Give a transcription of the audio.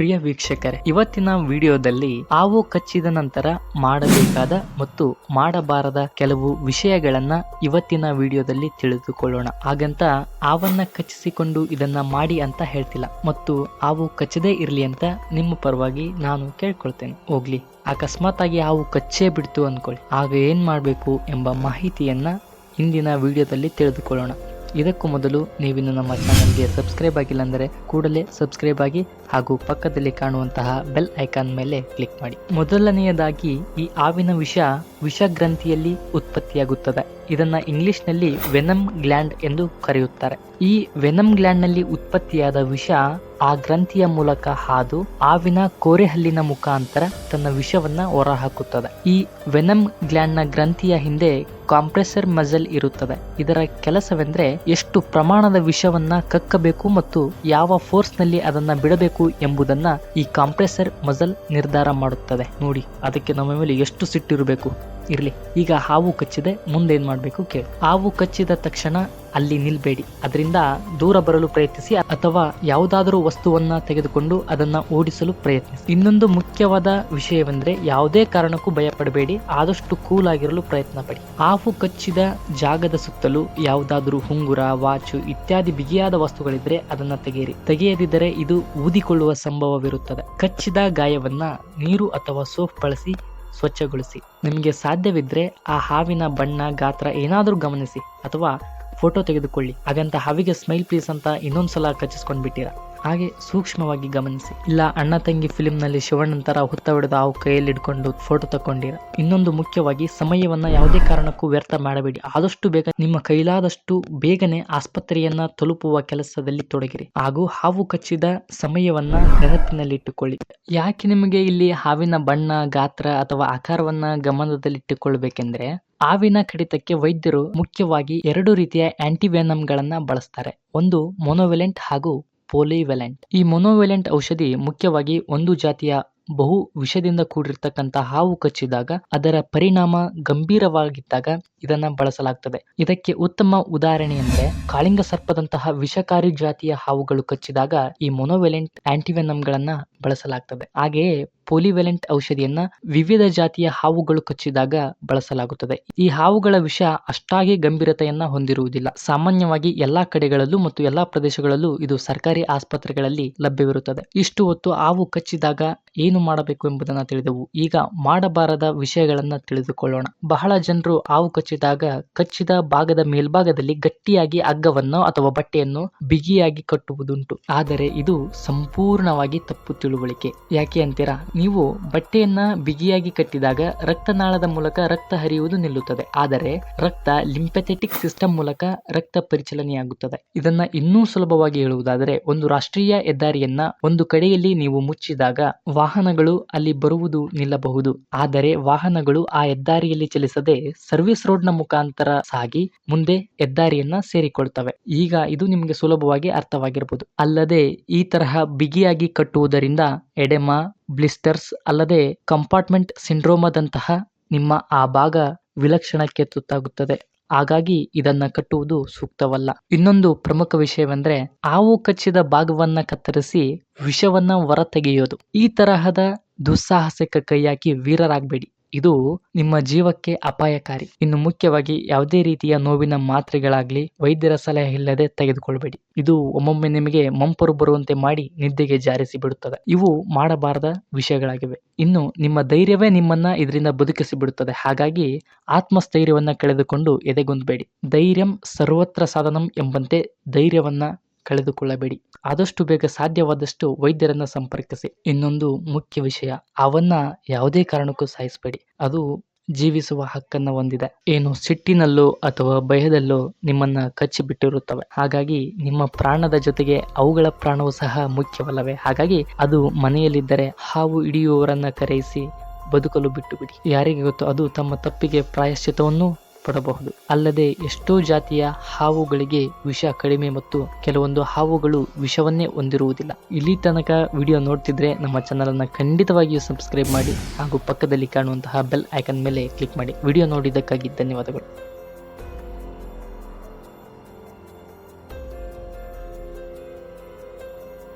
ಪ್ರಿಯ ವೀಕ್ಷಕರೇ, ಇವತ್ತಿನ ವಿಡಿಯೋದಲ್ಲಿ ಹಾವು ಕಚ್ಚಿದ ನಂತರ ಮಾಡಬೇಕಾದ ಮತ್ತು ಮಾಡಬಾರದ ಕೆಲವು ವಿಷಯಗಳನ್ನ ಇವತ್ತಿನ ವಿಡಿಯೋದಲ್ಲಿ ತಿಳಿದುಕೊಳ್ಳೋಣ. ಹಾಗಂತ ಹಾವನ್ನ ಕಚ್ಚಿಸಿಕೊಂಡು ಇದನ್ನ ಮಾಡಿ ಅಂತ ಹೇಳ್ತಿಲ್ಲ. ಮತ್ತು ಹಾವು ಕಚ್ಚದೇ ಇರಲಿ ಅಂತ ನಿಮ್ಮ ಪರವಾಗಿ ನಾನು ಕೇಳ್ಕೊಳ್ತೇನೆ. ಹೋಗ್ಲಿ ಅಕಸ್ಮಾತ್ ಆಗಿ ಹಾವು ಕಚ್ಚೇ ಬಿಡ್ತು ಅನ್ಕೊಳ್ಳಿ. ಆಗ ಏನ್ ಮಾಡಬೇಕು ಎಂಬ ಮಾಹಿತಿಯನ್ನ ಇಂದಿನ ವಿಡಿಯೋದಲ್ಲಿ ತಿಳಿದುಕೊಳ್ಳೋಣ. ಇದಕ್ಕೂ ಮೊದಲು ನೀವಿನ್ನು ನಮ್ಮ ಚಾನಲ್ಗೆ ಸಬ್ಸ್ಕ್ರೈಬ್ ಆಗಿಲ್ಲ ಅಂದರೆ ಕೂಡಲೇ ಸಬ್ಸ್ಕ್ರೈಬ್ ಆಗಿ ಹಾಗೂ ಪಕ್ಕದಲ್ಲಿ ಕಾಣುವಂತಹ ಬೆಲ್ ಐಕಾನ್ ಮೇಲೆ ಕ್ಲಿಕ್ ಮಾಡಿ. ಮೊದಲನೆಯದಾಗಿ ಈ ಆವಿನ ವಿಷ ವಿಷ ಗ್ರಂಥಿಯಲ್ಲಿ ಉತ್ಪತ್ತಿಯಾಗುತ್ತದೆ. ಇದನ್ನ ಇಂಗ್ಲಿಷ್ನಲ್ಲಿ ವೆನಮ್ ಗ್ಲ್ಯಾಂಡ್ ಎಂದು ಕರೆಯುತ್ತಾರೆ. ಈ ವೆನಮ್ ಗ್ಲ್ಯಾಂಡ್ನಲ್ಲಿ ಉತ್ಪತ್ತಿಯಾದ ವಿಷ ಆ ಗ್ರಂಥಿಯ ಮೂಲಕ ಹಾದು ಆವಿನ ಕೋರೆಹಲ್ಲಿನ ಮುಖಾಂತರ ತನ್ನ ವಿಷವನ್ನ ಹೊರಹಾಕುತ್ತದೆ. ಈ ವೆನಮ್ ಗ್ಲ್ಯಾಂಡ್ನ ಗ್ರಂಥಿಯ ಹಿಂದೆ ಕಾಂಪ್ರೆಸರ್ ಮಜಲ್ ಇರುತ್ತದೆ ಇದರ ಕೆಲಸವೆಂದರೆ ಎಷ್ಟು ಪ್ರಮಾಣದ ವಿಷವನ್ನ ಕಕ್ಕಬೇಕು ಮತ್ತು ಯಾವ ಫೋರ್ಸ್ನಲ್ಲಿ ಅದನ್ನ ಬಿಡಬೇಕು ಎಂಬುದನ್ನ ಈ ಕಾಂಪ್ರೆಸರ್ ಮಜಲ್ ನಿರ್ಧಾರ ಮಾಡುತ್ತದೆ. ನೋಡಿ, ಅದಕ್ಕೆ ನಮ್ಮ ಮೇಲೆ ಎಷ್ಟು ಸಿಟ್ಟಿರಬೇಕು. ಇರ್ಲಿ. ಈಗ ಹಾವು ಕಚ್ಚಿದೆ, ಮುಂದೆ ಏನ್ ಮಾಡಬೇಕು ಕೇಳಿ. ಹಾವು ಕಚ್ಚಿದ ತಕ್ಷಣ ಅಲ್ಲಿ ನಿಲ್ಬೇಡಿ. ಅದರಿಂದ ದೂರ ಬರಲು ಪ್ರಯತ್ನಿಸಿ ಅಥವಾ ಯಾವುದಾದರೂ ವಸ್ತುವನ್ನ ತೆಗೆದುಕೊಂಡು ಅದನ್ನ ಓಡಿಸಲು ಪ್ರಯತ್ನಿಸಿ. ಇನ್ನೊಂದು ಮುಖ್ಯವಾದ ವಿಷಯವೆಂದ್ರೆ ಯಾವುದೇ ಕಾರಣಕ್ಕೂ ಭಯ ಪಡಬೇಡಿ ಆದಷ್ಟು ಕೂಲ್ ಆಗಿರಲು ಪ್ರಯತ್ನ ಪಡಿ ಹಾವು ಕಚ್ಚಿದ ಜಾಗದ ಸುತ್ತಲೂ ಯಾವುದಾದರೂ ಹುಂಗುರ ವಾಚು ಇತ್ಯಾದಿ ಬಿಗಿಯಾದ ವಸ್ತುಗಳಿದ್ರೆ ಅದನ್ನ ತೆಗೆಯಿರಿ. ತೆಗೆಯದಿದ್ದರೆ ಇದು ಊದಿಕೊಳ್ಳುವ ಸಂಭವವಿರುತ್ತದೆ. ಕಚ್ಚಿದ ಗಾಯವನ್ನ ನೀರು ಅಥವಾ ಸೋಪ್ ಬಳಸಿ ಸ್ವಚ್ಛಗೊಳಿಸಿ. ನಿಮಗೆ ಸಾಧ್ಯವಿದ್ರೆ ಆ ಹಾವಿನ ಬಣ್ಣ, ಗಾತ್ರ ಏನಾದರೂ ಗಮನಿಸಿ ಅಥವಾ ಫೋಟೋ ತೆಗೆದುಕೊಳ್ಳಿ. ಹಾಗಂತ ಹಾವಿಗೆ ಸ್ಮೈಲ್ ಪ್ಲೀಸ್ ಅಂತ ಇನ್ನೊಂದ್ಸಲ ಕಚ್ಚಿಸ್ಕೊಂಡು ಬಿಟ್ಟಿರಾ ಹಾಗೆ ಸೂಕ್ಷ್ಮವಾಗಿ ಗಮನಿಸಿ. ಇಲ್ಲ, ಅಣ್ಣ ತಂಗಿ ಫಿಲ್ಮ್ನಲ್ಲಿ ಶಿವಣ್ಣನ ಹುತ್ತ ಹೊಡೆದು ಹಾವು ಕೈಯಲ್ಲಿ ಹಿಡ್ಕೊಂಡು ಫೋಟೋ ತಕೊಂಡಿರ ಇನ್ನೊಂದು ಮುಖ್ಯವಾಗಿ ಸಮಯವನ್ನ ಯಾವುದೇ ಕಾರಣಕ್ಕೂ ವ್ಯರ್ಥ ಮಾಡಬೇಡಿ. ಆದಷ್ಟು ಬೇಗ ನಿಮ್ಮ ಕೈಲಾದಷ್ಟು ಬೇಗನೆ ಆಸ್ಪತ್ರೆಯನ್ನ ತಲುಪುವ ಕೆಲಸದಲ್ಲಿ ತೊಡಗಿರಿ. ಹಾಗೂ ಹಾವು ಕಚ್ಚಿದ ಸಮಯವನ್ನ ನೆನಪಿನಲ್ಲಿಟ್ಟುಕೊಳ್ಳಿ. ಯಾಕೆ ನಿಮಗೆ ಇಲ್ಲಿ ಹಾವಿನ ಬಣ್ಣ, ಗಾತ್ರ ಅಥವಾ ಆಕಾರವನ್ನ ಗಮನದಲ್ಲಿಟ್ಟುಕೊಳ್ಬೇಕೆಂದ್ರೆ, ಹಾವಿನ ಕಡಿತಕ್ಕೆ ವೈದ್ಯರು ಮುಖ್ಯವಾಗಿ ಎರಡು ರೀತಿಯ ಆಂಟಿವೆನಮ್ ಗಳನ್ನ ಬಳಸ್ತಾರೆ. ಒಂದು ಮೊನೋವೆಲೆಂಟ್ ಹಾಗೂ ಪೋಲಿವೆಲೆಂಟ್. ಈ ಮೊನೋವೆಲೆಂಟ್ ಔಷಧಿ ಮುಖ್ಯವಾಗಿ ಒಂದು ಜಾತಿಯ ಬಹು ವಿಷದಿಂದ ಕೂಡಿರ್ತಕ್ಕಂಥ ಹಾವು ಕಚ್ಚಿದಾಗ ಅದರ ಪರಿಣಾಮ ಗಂಭೀರವಾಗಿದ್ದಾಗ ಇದನ್ನ ಬಳಸಲಾಗ್ತದೆ. ಇದಕ್ಕೆ ಉತ್ತಮ ಉದಾಹರಣೆ ಅಂದ್ರೆ ಕಾಳಿಂಗ ಸರ್ಪದಂತಹ ವಿಷಕಾರಿ ಜಾತಿಯ ಹಾವುಗಳು ಕಚ್ಚಿದಾಗ ಈ ಮೊನೋವೆಲೆಂಟ್ ಆಂಟಿವೆನಮ್ ಗಳನ್ನ ಬಳಸಲಾಗ್ತದೆ. ಹಾಗೆಯೇ ಪೋಲಿವೆಲೆಂಟ್ ಔಷಧಿಯನ್ನ ವಿವಿಧ ಜಾತಿಯ ಹಾವುಗಳು ಕಚ್ಚಿದಾಗ ಬಳಸಲಾಗುತ್ತದೆ. ಈ ಹಾವುಗಳ ವಿಷ ಅಷ್ಟಾಗಿ ಗಂಭೀರತೆಯನ್ನ ಹೊಂದಿರುವುದಿಲ್ಲ. ಸಾಮಾನ್ಯವಾಗಿ ಎಲ್ಲಾ ಕಡೆಗಳಲ್ಲೂ ಮತ್ತು ಎಲ್ಲಾ ಪ್ರದೇಶಗಳಲ್ಲೂ ಇದು ಸರ್ಕಾರಿ ಆಸ್ಪತ್ರೆಗಳಲ್ಲಿ ಲಭ್ಯವಿರುತ್ತದೆ. ಇಷ್ಟು ಹೊತ್ತು ಹಾವು ಕಚ್ಚಿದಾಗ ಏನು ಮಾಡಬೇಕು ಎಂಬುದನ್ನ ತಿಳಿದೆವು. ಈಗ ಮಾಡಬಾರದ ವಿಷಯಗಳನ್ನ ತಿಳಿದುಕೊಳ್ಳೋಣ. ಬಹಳ ಜನರು ಹಾವು ಕಚ್ಚಿದಾಗ ಕಚ್ಚಿದ ಭಾಗದ ಮೇಲ್ಭಾಗದಲ್ಲಿ ಗಟ್ಟಿಯಾಗಿ ಅಗ್ಗವನ್ನು ಅಥವಾ ಬಟ್ಟೆಯನ್ನು ಬಿಗಿಯಾಗಿ ಕಟ್ಟುವುದುಂಟು. ಆದರೆ ಇದು ಸಂಪೂರ್ಣವಾಗಿ ತಪ್ಪು ತಿಳುವಳಿಕೆ. ಯಾಕೆ ಅಂತೀರಾ? ನೀವು ಬಟ್ಟೆಯನ್ನ ಬಿಗಿಯಾಗಿ ಕಟ್ಟಿದಾಗ ರಕ್ತನಾಳದ ಮೂಲಕ ರಕ್ತ ಹರಿಯುವುದು ನಿಲ್ಲುತ್ತದೆ. ಆದರೆ ರಕ್ತ ಲಿಂಪೆಥೆಟಿಕ್ ಸಿಸ್ಟಮ್ ಮೂಲಕ ರಕ್ತ ಪರಿಚಲನೆಯಾಗುತ್ತದೆ. ಇದನ್ನ ಇನ್ನೂ ಸುಲಭವಾಗಿ ಹೇಳುವುದಾದರೆ, ಒಂದು ರಾಷ್ಟ್ರೀಯ ಹೆದ್ದಾರಿಯನ್ನ ಒಂದು ಕಡೆಯಲ್ಲಿ ನೀವು ಮುಚ್ಚಿದಾಗ ವಾಹನಗಳು ಅಲ್ಲಿ ಬರುವುದು ನಿಲ್ಲಬಹುದು. ಆದರೆ ವಾಹನಗಳು ಆ ಹೆದ್ದಾರಿಯಲ್ಲಿ ಚಲಿಸದೆ ಸರ್ವಿಸ್ ರೋಡ್ನ ಮುಖಾಂತರ ಸಾಗಿ ಮುಂದೆ ಹೆದ್ದಾರಿಯನ್ನ ಸೇರಿಕೊಳ್ತವೆ. ಈಗ ಇದು ನಿಮಗೆ ಸುಲಭವಾಗಿ ಅರ್ಥವಾಗಿರಬಹುದು ಅಲ್ಲದೆ ಈ ತರಹ ಬಿಗಿಯಾಗಿ ಕಟ್ಟುವುದರಿಂದ ಎಡೆಮಾ ಬ್ಲಿಸ್ಟರ್ಸ್ ಅಲ್ಲದೆ ಕಂಪಾರ್ಟ್ಮೆಂಟ್ ಸಿಂಡ್ರೋಮದಂತಹ ನಿಮ್ಮ ಆ ಭಾಗ ವಿಲಕ್ಷಣಕ್ಕೆ ತುತ್ತಾಗುತ್ತದೆ ಹಾಗಾಗಿ ಇದನ್ನ ಕಟ್ಟುವುದು ಸೂಕ್ತವಲ್ಲ. ಇನ್ನೊಂದು ಪ್ರಮುಖ ವಿಷಯವೆಂದರೆ ಹಾವು ಕಚ್ಚಿದ ಭಾಗವನ್ನ ಕತ್ತರಿಸಿ ವಿಷವನ್ನ ಹೊರ ತೆಗೆಯೋದು ಈ ತರಹದ ದುಸ್ಸಾಹಸಕ್ಕೆ ಕೈ ಹಾಕಿ ವೀರರಾಗಬೇಡಿ. ಇದು ನಿಮ್ಮ ಜೀವಕ್ಕೆ ಅಪಾಯಕಾರಿ. ಇನ್ನು ಮುಖ್ಯವಾಗಿ ಯಾವುದೇ ರೀತಿಯ ನೋವಿನ ಮಾತ್ರೆಗಳಾಗ್ಲಿ, ವೈದ್ಯರ ಸಲಹೆ ಇಲ್ಲದೆ ತೆಗೆದುಕೊಳ್ಬೇಡಿ. ಇದು ಒಮ್ಮೊಮ್ಮೆ ನಿಮಗೆ ಮಂಪರು ಬರುವಂತೆ ಮಾಡಿ ನಿದ್ದೆಗೆ ಜಾರಿಸಿ ಬಿಡುತ್ತದೆ. ಇವು ಮಾಡಬಾರದ ವಿಷಯಗಳಾಗಿವೆ. ಇನ್ನು ನಿಮ್ಮ ಧೈರ್ಯವೇ ನಿಮ್ಮನ್ನ ಇದರಿಂದ ಬದುಕಿಸಿ ಬಿಡುತ್ತದೆ. ಹಾಗಾಗಿ ಆತ್ಮಸ್ಥೈರ್ಯವನ್ನ ಕಳೆದುಕೊಂಡು ಎದೆಗುಂದಬೇಡಿ. ಧೈರ್ಯಂ ಸರ್ವತ್ರ ಸಾಧನಂ ಎಂಬಂತೆ ಧೈರ್ಯವನ್ನ ಕಳೆದುಕೊಳ್ಳಬೇಡಿ. ಆದಷ್ಟು ಬೇಗ ಸಾಧ್ಯವಾದಷ್ಟು ವೈದ್ಯರನ್ನ ಸಂಪರ್ಕಿಸಿ. ಇನ್ನೊಂದು ಮುಖ್ಯ ವಿಷಯ, ಅವನ್ನ ಯಾವುದೇ ಕಾರಣಕ್ಕೂ ಸಾಯಿಸಬೇಡಿ. ಅದು ಜೀವಿಸುವ ಹಕ್ಕನ್ನ ಹೊಂದಿದೆ. ಏನು ಸಿಟ್ಟಿನಲ್ಲೋ ಅಥವಾ ಭಯದಲ್ಲೋ ನಿಮ್ಮನ್ನ ಕಚ್ಚಿ ಬಿಟ್ಟಿರುತ್ತವೆ. ಹಾಗಾಗಿ ನಿಮ್ಮ ಪ್ರಾಣದ ಜೊತೆಗೆ ಅವುಗಳ ಪ್ರಾಣವೂ ಸಹ ಮುಖ್ಯವಲ್ಲವೇ? ಹಾಗಾಗಿ ಅದು ಮನೆಯಲ್ಲಿದ್ದರೆ ಹಾವು ಹಿಡಿಯುವವರನ್ನ ಕರೆಯಿಸಿ ಬದುಕಲು ಬಿಟ್ಟು ಬಿಡಿ ಯಾರಿಗೆ ಗೊತ್ತು, ಅದು ತಮ್ಮ ತಪ್ಪಿಗೆ ಪ್ರಾಯಶ್ಚಿತವನ್ನು ಪಡಬಹುದು. ಅಲ್ಲದೆ ಎಷ್ಟೋ ಜಾತಿಯ ಹಾವುಗಳಿಗೆ ವಿಷ ಕಡಿಮೆ ಮತ್ತು ಕೆಲವೊಂದು ಹಾವುಗಳು ವಿಷವನ್ನೇ ಹೊಂದಿರುವುದಿಲ್ಲ. ಇಲ್ಲಿ ತನಕ ವಿಡಿಯೋ ನೋಡ್ತಿದ್ರೆ ನಮ್ಮ ಚಾನಲ್ ಅನ್ನ ಖಂಡಿತವಾಗಿಯೂ ಸಬ್ಸ್ಕ್ರೈಬ್ ಮಾಡಿ ಹಾಗೂ ಪಕ್ಕದಲ್ಲಿ ಕಾಣುವಂತಹ ಬೆಲ್ ಐಕನ್ ಮೇಲೆ ಕ್ಲಿಕ್ ಮಾಡಿ. ವಿಡಿಯೋ ನೋಡಿದ್ದಕ್ಕಾಗಿ ಧನ್ಯವಾದಗಳು.